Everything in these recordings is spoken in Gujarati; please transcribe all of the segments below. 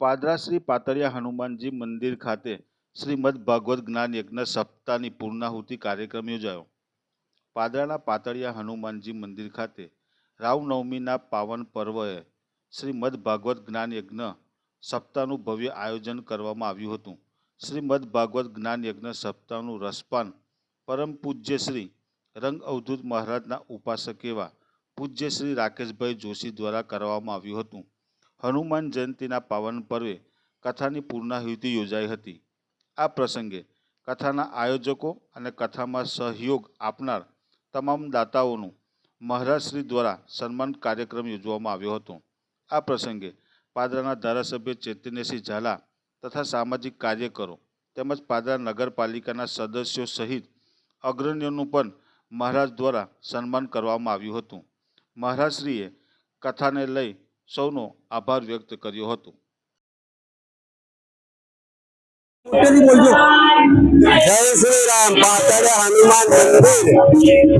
પાદરા શ્રી પાતળિયા હનુમાનજી મંદિર ખાતે શ્રીમદ ભાગવત જ્ઞાન યજ્ઞ સપ્તાહની પૂર્ણાહુતિ કાર્યક્રમ યોજાયો. પાદરાના પાતળિયા હનુમાનજી મંદિર ખાતે રામનવમીના પાવન પર્વએ શ્રીમદ ભાગવત જ્ઞાન યજ્ઞ સપ્તાહનું ભવ્ય આયોજન કરવામાં આવ્યું હતું. શ્રીમદ ભાગવત જ્ઞાન યજ્ઞ સપ્તાહનું રસપાન પરમ પૂજ્ય શ્રી રંગ અવધૂત મહારાજના ઉપાસક એવા પૂજ્ય શ્રી રાકેશભાઈ જોશી દ્વારા કરવામાં આવ્યું હતું. હનુમાન જયંતીના પાવન પર્વે કથાની પૂર્ણાહુતિ યોજાઈ હતી. આ પ્રસંગે કથાના આયોજકો અને કથામાં સહયોગ આપનાર તમામ દાતાઓનું મહારાજશ્રી દ્વારા સન્માન કાર્યક્રમ યોજવામાં આવ્યો હતો. આ પ્રસંગે પાદરાના ધારાસભ્ય ચૈતન્યસિંહ ઝાલા તથા સામાજિક કાર્યકરો તેમજ પાદરા નગરપાલિકાના સદસ્યો સહિત અગ્રણીઓનું પણ મહારાજ દ્વારા સન્માન કરવામાં આવ્યું હતું. મહારાજશ્રીએ કથાને લઈ સૌનો આભાર વ્યક્ત કર્યો હતો. જય શ્રી રામ પાતળિયા હનુમાન મંદિર.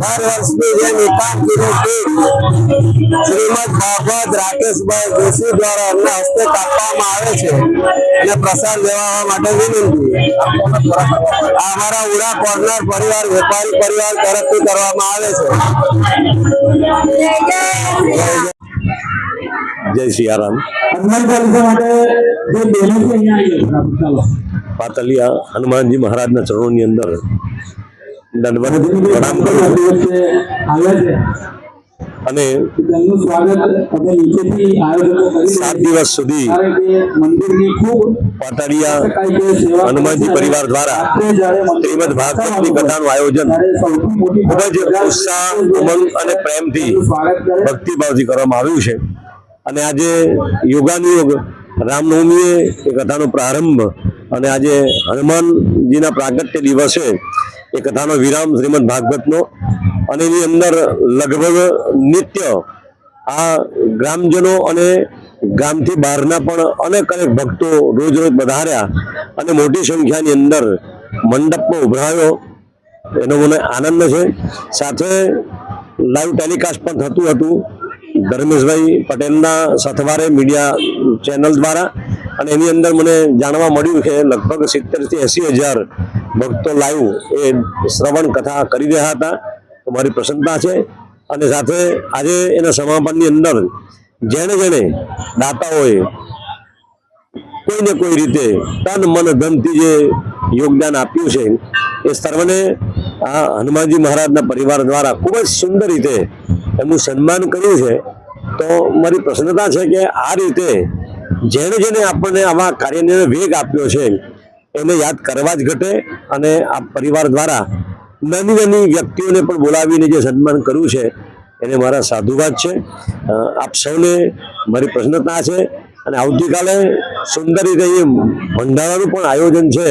દર વર્ષની જેમ એકાદ દિનથી શ્રીમદ ભાગવત રાકેશભાઈ જોશી દ્વારા અમને હસ્તે કાપવામાં આવે છે અને પ્રસાદ લેવા માટે વિનંતી. આ અમારા ઉડા કોર્નર પરિવાર વેપારી પરિવાર તરફથી કરવામાં આવે છે. જય સિયારામ. પાતલિયા હનુમાનજી મહારાજના ચરણોની અંદર દંડવત પ્રણામ કરું અને સાત દિવસ સુધી પાટડિયા હનુમાનજી પરિવાર દ્વારા શ્રીમદ ભાગવતની કથાનું આયોજન ખૂબ જ ઉત્સાહ ઉમંગ અને પ્રેમથી ભક્તિભાવથી કરવામાં આવ્યું છે. અને આજે યોગાનુયોગ રામનવમીએ એ કથાનો પ્રારંભ અને આજે હનુમાનજીના પ્રાગટ્ય દિવસે એ કથાનો વિરામ શ્રીમદ ભાગવતનો અને એની અંદર લગભગ નિત્ય આ ગ્રામજનો અને ગામથી બહારના પણ અનેક અનેક ભક્તો રોજ રોજ વધાર્યા અને મોટી સંખ્યાની અંદર મંડપમાં ઉભરાયો એનો મને આનંદ છે. સાથે લાઈવ ટેલિકાસ્ટ પણ થતું હતું. ધર્મેશભાઈ પટેલના સથવારે મીડિયા ચેનલ દ્વારા અને એની અંદર મને જાણવા મળ્યું કે લગભગ સિત્તેરથી એંસી હજાર ભક્તો લાઈવ એ શ્રવણ કથા કરી રહ્યા હતા. મારી પ્રસન્નતા છે. અને સાથે આજે એના સમાપનની અંદર જેણે જેણે દાતાઓએ કોઈને કોઈ રીતે તન મન ધનથી જે યોગદાન આપ્યું છે, એ સર્વને આ હનુમાનજી મહારાજના પરિવાર દ્વારા ખૂબ જ સુંદર રીતે એમનું સન્માન કર્યું છે, તો મારી પ્રસન્નતા છે કે આ રીતે જેણે જેને આપણને આવા કાર્યને વેગ આપ્યો છે, એને યાદ કરવા જ ઘટે અને આ પરિવાર દ્વારા નાની નાની વ્યક્તિઓને પણ બોલાવીને જે સન્માન કર્યું છે, એને મારા સાધુવાદ છે. આપ સૌને મારી પ્રસન્નતા છે અને આવતીકાલે સુંદર રીતે એ ભંડારાનું પણ આયોજન છે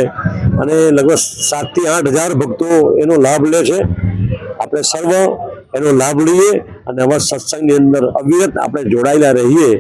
અને લગભગ સાતથી આઠ હજાર ભક્તો એનો લાભ લે છે. આપણે સર્વ એનો લાભ લઈએ અને આવા સત્સંગની અંદર અવિરત આપણે જોડાયેલા રહીએ.